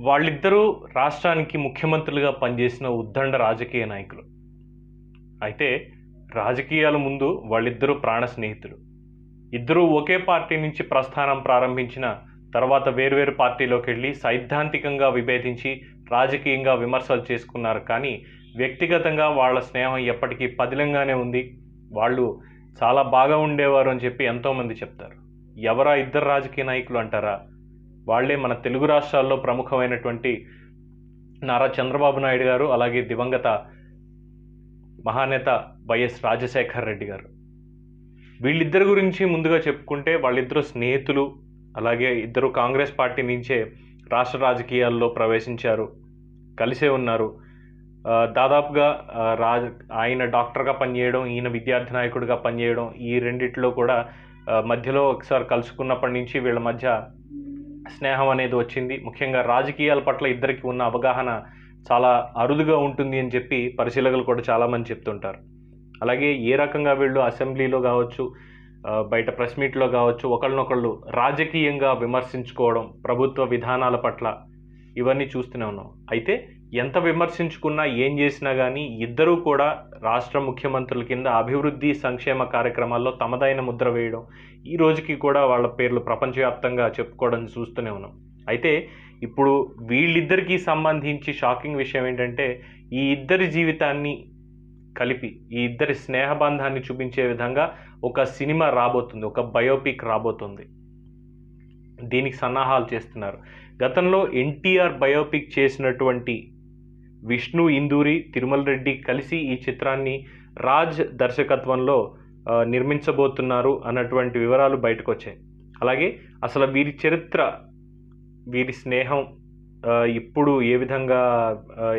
వాళ్ళిద్దరూ రాష్ట్రానికి ముఖ్యమంత్రులుగా పనిచేసిన ఉద్దండ రాజకీయ నాయకులు. అయితే రాజకీయాల ముందు వాళ్ళిద్దరూ ప్రాణ స్నేహితులు. ఇద్దరూ ఒకే పార్టీ నుంచి ప్రస్థానం ప్రారంభించిన తర్వాత వేర్వేరు పార్టీలోకి వెళ్ళి సైద్ధాంతికంగా విభేదించి రాజకీయంగా విమర్శలు చేసుకున్నారు. కానీ వ్యక్తిగతంగా వాళ్ళ స్నేహం ఎప్పటికీ పదిలంగానే ఉంది. వాళ్ళు చాలా బాగా ఉండేవారు అని చెప్పి ఎంతోమంది చెప్తారు. ఎవరా ఇద్దరు రాజకీయ నాయకులు అంటారా? వాళ్ళే మన తెలుగు రాష్ట్రాల్లో ప్రముఖమైనటువంటి నారా చంద్రబాబు నాయుడు గారు అలాగే దివంగత మహానేత వైఎస్ రాజశేఖర్ రెడ్డి గారు. వీళ్ళిద్దరి గురించి ముందుగా చెప్పుకుంటే వాళ్ళిద్దరూ స్నేహితులు అలాగే ఇద్దరు కాంగ్రెస్ పార్టీ నుంచే రాష్ట్ర రాజకీయాల్లో ప్రవేశించారు కలిసే ఉన్నారు. దాదాపుగా రాజ ఆయన డాక్టర్గా పనిచేయడం ఈయన విద్యార్థి నాయకుడిగా పనిచేయడం ఈ రెండిట్లో కూడా మధ్యలో ఒకసారి కలుసుకున్నప్పటి నుంచి వీళ్ళ మధ్య స్నేహం అనేది వచ్చింది. ముఖ్యంగా రాజకీయాల పట్ల ఇద్దరికి ఉన్న అవగాహన చాలా అరుదుగా ఉంటుంది అని చెప్పి పరిశీలకులు కూడా చాలామంది చెప్తుంటారు. అలాగే ఏ రకంగా వీళ్ళు అసెంబ్లీలో కావచ్చు బయట ప్రెస్ మీట్లో కావచ్చు ఒకళ్ళనొకళ్ళు రాజకీయంగా విమర్శించుకోవడం ప్రభుత్వ విధానాల పట్ల ఇవన్నీ చూస్తూనే ఉన్నాం. అయితే ఎంత విమర్శించుకున్నా ఏం చేసినా కానీ ఇద్దరూ కూడా రాష్ట్ర ముఖ్యమంత్రుల కింద అభివృద్ధి సంక్షేమ కార్యక్రమాల్లో తమదైన ముద్ర వేయడం ఈ రోజుకి కూడా వాళ్ళ పేర్లు ప్రపంచవ్యాప్తంగా చెప్పుకోవడం చూస్తూనే ఉన్నాం. అయితే ఇప్పుడు వీళ్ళిద్దరికీ సంబంధించి షాకింగ్ విషయం ఏంటంటే ఈ ఇద్దరి జీవితాన్ని కలిపి ఈ ఇద్దరి స్నేహబంధాన్ని చూపించే విధంగా ఒక సినిమా రాబోతుంది ఒక బయోపిక్ రాబోతుంది. దీనికి సన్నాహాలు చేస్తున్నారు. గతంలో ఎన్టీఆర్ బయోపిక్ చేసినటువంటి విష్ణు ఇందూరి తిరుమల రెడ్డి కలిసి ఈ చిత్రాన్ని రాజ్ దర్శకత్వంలో నిర్మించబోతున్నారు అన్నటువంటి వివరాలు బయటకు వచ్చాయి అలాగే అసలు వీరి చరిత్ర వీరి స్నేహం ఇప్పుడు ఏ విధంగా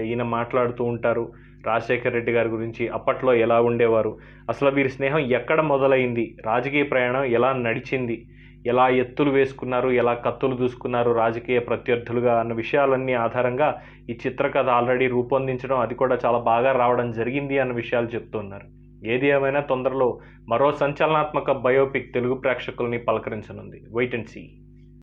ఈయన మాట్లాడుతూ ఉంటారు రాజశేఖర్ రెడ్డి గారి గురించి అప్పట్లో ఎలా ఉండేవారు అసలు వీరి స్నేహం ఎక్కడ మొదలైంది రాజకీయ ప్రయాణం ఎలా నడిచింది ఎలా ఎత్తులు వేసుకున్నారు ఎలా కత్తులు దూసుకున్నారు రాజకీయ ప్రత్యర్థులుగా అన్న విషయాలన్నీ ఆధారంగా ఈ చిత్రకథ ఆల్రెడీ రూపొందించడం అది కూడా చాలా బాగా రావడం జరిగింది అన్న విషయాలు చెప్తున్నారు. ఏది ఏమైనా తొందరలో మరో సంచలనాత్మక బయోపిక్ తెలుగు ప్రేక్షకుల్ని పలకరించనుంది. Wait and see